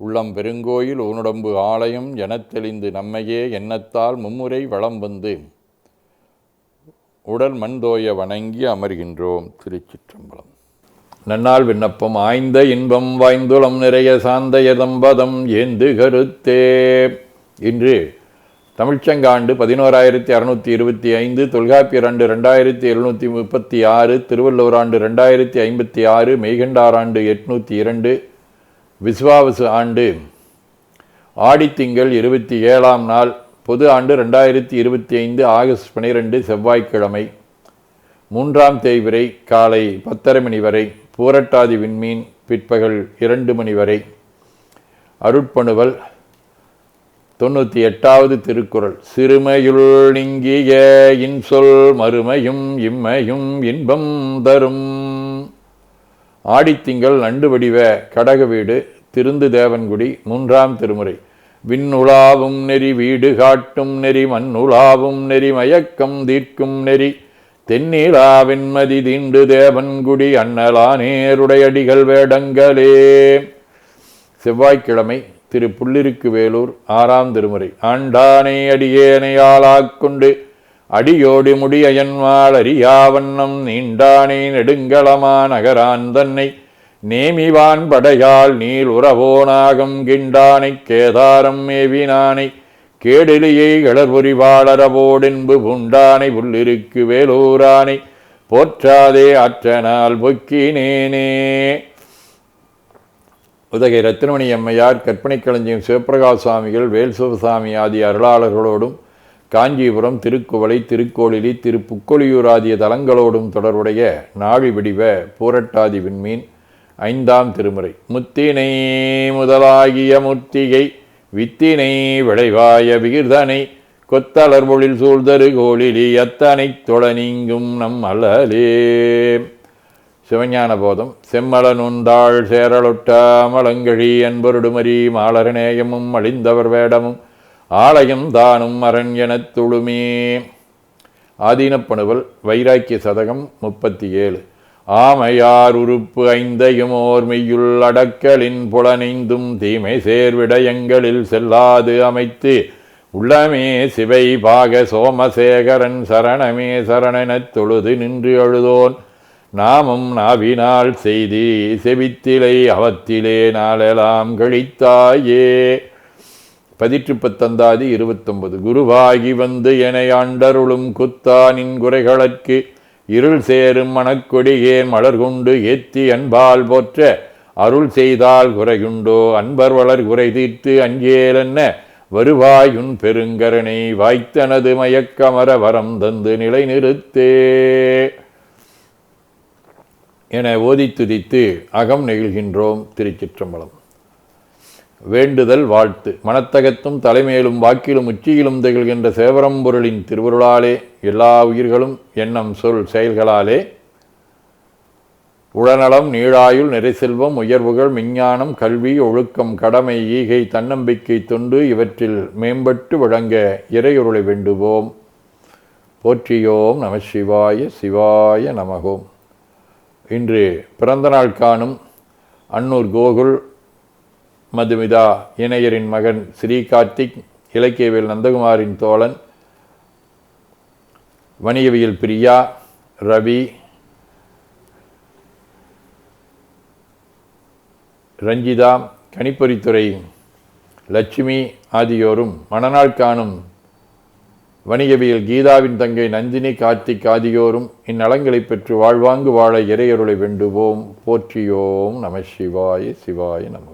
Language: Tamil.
உள்ளம் பெருங்கோயில் ஊனுடம்பு ஆலயம் எனத் தெளிந்து நம்மையே எண்ணத்தால் மும்முறை வளம் வந்து உடல் மண்தோய வணங்கி அமர்கின்றோம் திருச்சிற்றம்பலம். நன்னால் விண்ணப்பம் ஆய்ந்த இன்பம் வாய்ந்துளம் நிறைய சாந்த எதம்பதம் ஏந்து கருத்தே. இன்று தமிழ்ச்சங்காண்டு பதினோராயிரத்தி அறுநூற்றி இருபத்தி ஐந்து தொல்காப்பியர் ஆண்டு ரெண்டாயிரத்தி எழுநூற்றி முப்பத்தி ஆறு திருவள்ளுவர் ஆண்டு ரெண்டாயிரத்தி ஐம்பத்தி ஆறு மெய்கண்டாராண்டு எட்நூற்றி இரண்டு விஸ்வாவசு ஆண்டு ஆடித்திங்கள் இருபத்தி ஏழாம் நாள் பொது ஆண்டு ரெண்டாயிரத்தி இருபத்தி ஐந்து ஆகஸ்ட் பனிரெண்டு செவ்வாய்க்கிழமை. மூன்றாம் தேய்விரை காலை பத்தரை மணி வரை பூரட்டாதி விண்மீன் பிற்பகல் இரண்டு மணி வரை. அருட்பணுவல் தொண்ணூற்றி எட்டாவது திருக்குறள். சிறுமையுள் நீங்கிய இன்சொல் மறுமையும் இம்மையும் இன்பம் தரும் ஆடித்திங்கள் நண்டு வடிவ கடக வீடு திருந்து தேவன்குடி மூன்றாம் திருமுறை. விண்ணுலாவும் நெறி வீடு காட்டும் நெறி மண்ணுலாவும் நெறி மயக்கம் தீர்க்கும் நெறி. தென்னிலா வெண்மதி தீண்டு தேவன்குடி அண்ணலா நேருடையடிகள் வேடங்களே. செவ்வாய்க்கிழமை திரு புள்ளிருக்கு வேலூர் ஆறாம் திருமுறை. ஆண்டானை அடியேனையாளாக்கொண்டு அடியோடி முடியயன்வாள் அறியாவண்ணம் நீண்டானே நெடுங்களமா நகரான் தன்னை. நேமிவான் படையால் நீள் உறவோனாகம் கிண்டானைக் கேதாரம் மேவினானை கேடிலியை கிளர்புரிவாளரவோடென்பு புண்டானை உள்ளிருக்கு வேலூரானை. போற்றாதே அற்றனால் பொக்கினேனே. உதகை ரத்னமணி அம்மையார் கற்பனை கலைஞர் சிவபிரகாஷ் சுவாமிகள் வேல் சிவசாமி ஆகிய அருளாளர்களோடும் காஞ்சிபுரம் திருக்குவளை திருக்கோளிலி திருப்புக்கொழியூர் ஆகிய தலங்களோடும் தொடர்புடைய நாழி வடிவ பூரட்டாதி விண்மீன் ஐந்தாம் திருமுறை. முத்தினை முதலாகிய முத்திகை வித்தினை விளைவாய விகிர்தனை கொத்தலர் பொழில் சூழ்தரு கோழிலி அத்தனை தொழ நீங்கும் நம் அல்லலே. சிவஞான போதம் செம்மலனுந்தாள் சேரலொட்ட மலங்கழி மாலரநேயமும் அழிந்தவர் வேடமும் ஆலயம் தானும் அரண் எனத் துளுமே ஆதீனப்பணுவல் வைராக்கிய சதகம் முப்பத்தி ஏழு ஆமையார் உறுப்பு ஐந்தையும் ஓர் மெய்யுள் அடக்கலின் புலனைந்தும் தீமை சேர்விடயங்களில் செல்லாது அமைத்து உள்ளமே சிவை பாக சோமசேகரன் சரணமே சரணெனத் தொழுது நின்று அழுதோன் நாமம் நாவினால் செய்தி செவித்திலை அவத்திலே நாளெல்லாம் கழித்தாயே. பதிற்று பத்தந்தாதி இருபத்தொன்பது. குருவாகி வந்து என ஆண்டருளும் குத்தானின் குறைகளற்கு இருள் சேரும் மணக்கொடியேன் மலர் கொண்டு ஏத்தி அன்பால் போற்ற அருள் செய்தால் குறையுண்டோ? அன்பர் வளர் குறை தீர்த்து அஞ்சேலென்ன வருவாயுன் பெருங்கரணை வாய்த்தனது மயக்கமர வரம் தந்து நிலை நிறுத்தே என ஓதி துதித்து அகம் நெகிழ்கின்றோம் திருச்சிற்றம்பலம். வேண்டுதல் வாழ்த்து. மனத்தகத்தும் தலைமையிலும் வாக்கிலும் உச்சியிலும் திகழ்கின்ற சேவரம்பொருளின் திருவருளாலே எல்லா உயிர்களும் எண்ணம் சொல் செயல்களாலே உடனலம் நீழாயுள் நிறைசெல்வம் உயர்வுகள் விஞ்ஞானம் கல்வி ஒழுக்கம் கடமை ஈகை தன்னம்பிக்கை தொண்டு இவற்றில் மேம்பட்டு வழங்க இறையுருளை வேண்டுவோம். போற்றியோம் நம சிவாய சிவாய நமகோம் இன்று பிறந்தநாள் காணும் அன்னூர் கோகுல் மதுமிதா இணையரின் மகன் ஸ்ரீ கார்த்திக் இலக்கியவியல் நந்தகுமாரின் தோழன் வணிகவியல் பிரியா ரவி ரஞ்சிதா கணிப்பொறித்துறை லட்சுமி ஆகியோரும் மணநாள் காணும் வணிகவியல் கீதாவின் தங்கை நந்தினி கார்த்திக் ஆகியோரும் இந்நலங்களை பெற்று வாழ்வாங்கு வாழ இறையருளை வேண்டுவோம். போற்றியோம். நம சிவாய சிவாய நம.